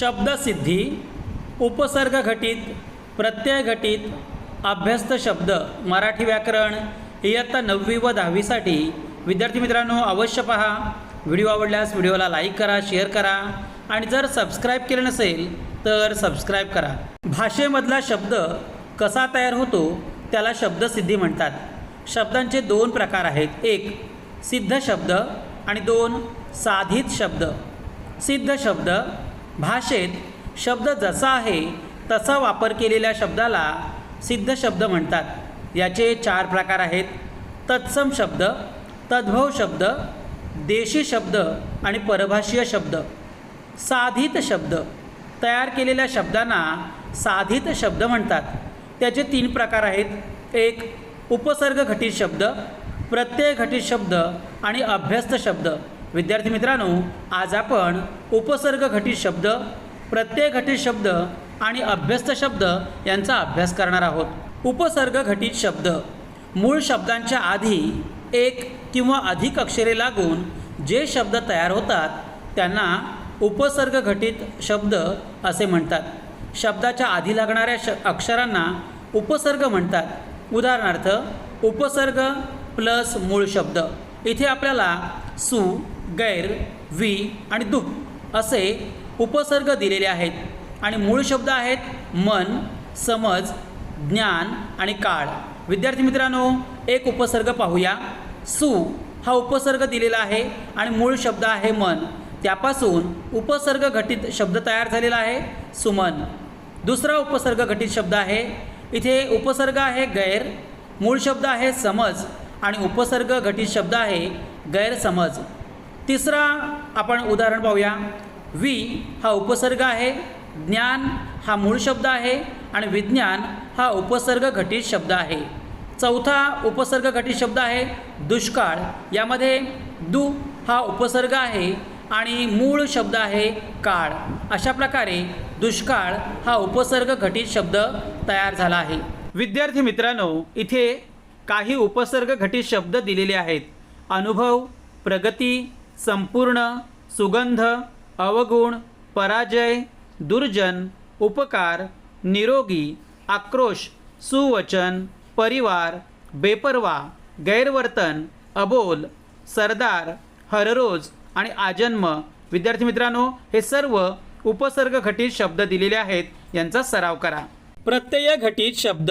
शब्दसिद्धी उपसर्ग घटित प्रत्यय घटित अभ्यस्त शब्द मराठी व्याकरण इयत्ता नववी व दहावीसाठी. विद्यार्थी मित्रांनो अवश्य पहा. व्हिडिओ आवडल्यास व्हिडिओला लाईक करा शेअर करा. आणि जर सबस्क्राईब केलं नसेल तर सबस्क्राईब करा. भाषेमधला शब्द कसा तयार होतो त्याला शब्दसिद्धी म्हणतात. शब्दांचे दोन प्रकार आहेत. एक सिद्ध शब्द आणि दोन साधित शब्द. सिद्ध शब्द भाषेत शब्द जसा आहे तसा वापर केलेल्या शब्दाला सिद्ध शब्द म्हणतात. याचे चार प्रकार आहेत. तत्सम शब्द तद्भव शब्द देशी शब्द आणि परभाषीय शब्द. साधित शब्द तयार केलेल्या शब्दांना साधित शब्द म्हणतात. त्याचे तीन प्रकार आहेत. एक उपसर्ग घटित शब्द प्रत्यय घटित शब्द आणि अभ्यस्त शब्द. विद्यार्थी मित्रांनो आज आपण उपसर्ग घटित शब्द प्रत्यय घटित शब्द आणि अभ्यस्त शब्द यांचा अभ्यास करणार आहोत. उपसर्ग घटित शब्द. मूळ शब्दांच्या आधी एक किंवा अधिक अक्षरे लागून जे शब्द तयार होतात त्यांना उपसर्ग घटित शब्द असे म्हणतात. शब्दाच्या आधी लागणाऱ्या श अक्षरांना उपसर्ग म्हणतात. उदाहरणार्थ उपसर्ग प्लस मूळ शब्द. इथे आपल्याला सु गैर वी आणि दुःख असे उपसर्ग दिलेले आहेत. आणि मूळ शब्द आहेत मन समज ज्ञान आणि काळ. विद्यार्थी मित्रांनो एक उपसर्ग पाहूया. सु हा उपसर्ग दिलेला आहे आणि मूळ शब्द आहे मन. त्यापासून उपसर्ग घटित शब्द तयार झालेला आहे सुमन. दुसरा उपसर्ग घटित शब्द आहे. इथे उपसर्ग आहे गैर मूळ शब्द आहे समज आणि उपसर्ग घटित शब्द आहे गैरसमज. तिसरा आपण उदाहरण पाहूया. वी हा उपसर्ग आहे ज्ञान हा मूळ शब्द आहे आणि विज्ञान हा उपसर्ग घटित शब्द आहे. चौथा उपसर्ग घटित शब्द आहे दुष्काळ. यामध्ये दु हा उपसर्ग आहे आणि मूळ शब्द आहे काळ. अशा प्रकारे दुष्काळ हा उपसर्ग घटित शब्द तयार झाला आहे. विद्यार्थी मित्रांनो इथे काही उपसर्ग घटित शब्द दिलेले आहेत. अनुभव प्रगती संपूर्ण सुगंध अवगुण पराजय दुर्जन उपकार निरोगी आक्रोश सुवचन परिवार बेपरवा गैरवर्तन अबोल सरदार हररोज आणि आजन्म. विद्यार्थी मित्रांनो हे सर्व उपसर्ग घटित शब्द दिलेले आहेत. यांचा सराव करा. प्रत्यय घटित शब्द.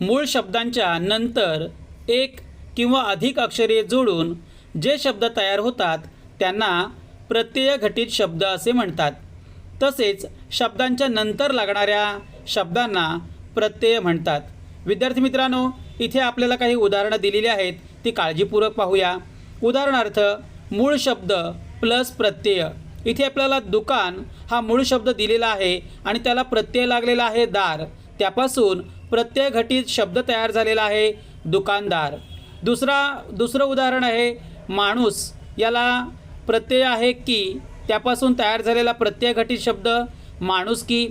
मूळ शब्दांच्या नंतर एक किंवा अधिक अक्षरे जोडून जे शब्द तयार होतात त्यांना प्रत्यय घटित शब्द असे म्हणतात. तसेच शब्दांच्या नंतर लागणाऱ्या शब्दांना प्रत्यय म्हणतात. विद्यार्थी मित्रांनो इथे आपल्याला काही उदाहरणं दिलेली आहेत ती काळजीपूर्वक पाहूया. उदाहरणार्थ मूळ शब्द प्लस प्रत्यय. इथे आपल्याला दुकान हा मूळ शब्द दिलेला आहे आणि त्याला प्रत्यय लागलेला आहे दार. त्यापासून प्रत्यय घटित शब्द तयार झालेला आहे दुकानदार. दुसरा दुसरं उदाहरण आहे माणूस याला प्रत्यय आहे की त्यापासून तयार झालेला प्रत्यय घटित शब्द माणूस की.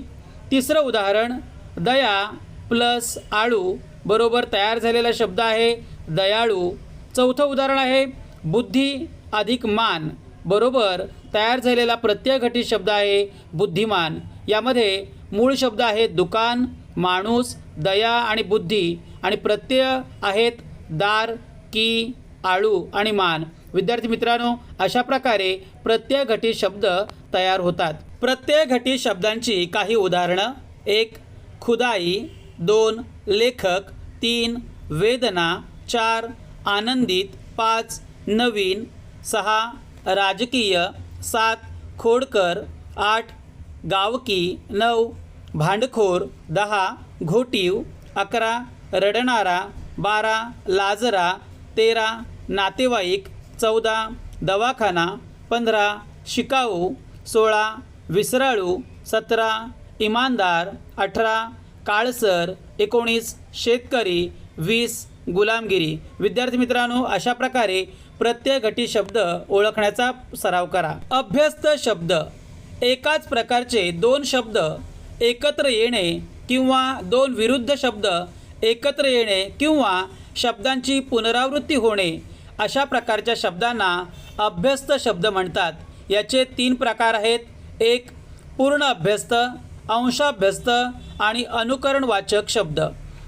तिसरं उदाहरण दया प्लस आळू बरोबर तयार झालेला शब्द आहे दयाळू. चौथं उदाहरण आहे बुद्धी अधिक मान बरोबर तयार झालेला प्रत्यय घटित शब्द आहे बुद्धिमान. यामध्ये मूळ शब्द आहे दुकान माणूस दया आणि बुद्धी आणि प्रत्यय आहेत दार की आळू आणि मान. विद्यार्थी मित्रांनो अशा प्रकारे प्रत्यय घटित शब्द तयार होतात. प्रत्यय घटित शब्दांची काही उदाहरणं. एक खुदाई. दोन लेखक. तीन वेदना. चार आनंदित. पाच नवीन. सहा राजकीय. सात खोडकर. आठ गावकी. नऊ भांडखोर. दहा घोटीव. अकरा रडणारा. बारा लाजरा. तेरा नातेवाईक चौदा दवाखाना पंधरा शिकाऊ सोळा विसराळू सतरा इमानदार अठरा काळसर एकोणीस शेतकरी वीस गुलामगिरी. विद्यार्थी मित्रांनो अशा प्रकारे प्रत्यय घटी शब्द ओळखण्याचा सराव करा. अभ्यस्त शब्द. एकाच प्रकारचे दोन शब्द एकत्र येणे किंवा दोन विरुद्ध शब्द एकत्र येणे किंवा शब्दांची पुनरावृत्ती होणे अशा प्रकारच्या शब्दांना अभ्यस्त शब्द म्हणतात. याचे तीन प्रकार आहेत. एक पूर्ण अभ्यस्त अंशाभ्यस्त आणि अनुकरणवाचक शब्द.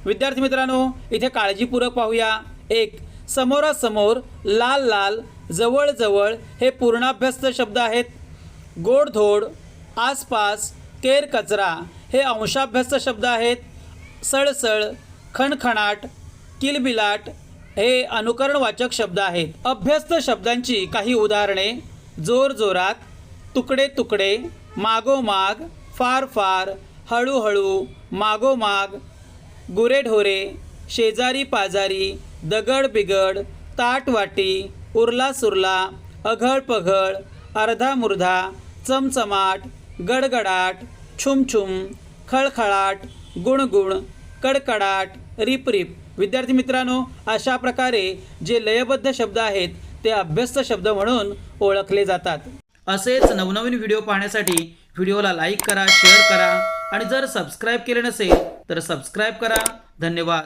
विद्यार्थी मित्रांनो इथे काळजीपूर्वक पाहूया. एक समोरासमोर लाल लाल जवळजवळ हे पूर्णाभ्यस्त शब्द आहेत. गोडधोड आसपास केर कचरा हे अंशाभ्यस्त शब्द आहेत. सळसळ खणखणाट किलबिलाट हे अनुकरणवाचक शब्द आहेत. अभ्यस्त शब्दांची काही उदाहरणे जोरजोरात तुकडे तुकडे मागोमाग फार फार हळूहळू मागोमाग गुरेढोरे शेजारी पाजारी दगड बिगड ताटवाटी उरला सुरला अघळ पघळ अर्धा मुर्धा चमचमाट गडगडाट छुमछुम खळखळाट गुणगुण कडकडाट रिपरिप विद्यार्थी मित्रांनो अशा प्रकारे जे लयबद्ध शब्द आहेत ते अभ्यस्त शब्द म्हणून ओळखले जातात. असेच नवनवीन व्हिडिओ पाहण्यासाठी व्हिडिओला लाईक करा शेअर करा आणि जर सबस्क्राईब केले नसेल तर सबस्क्राईब करा. धन्यवाद.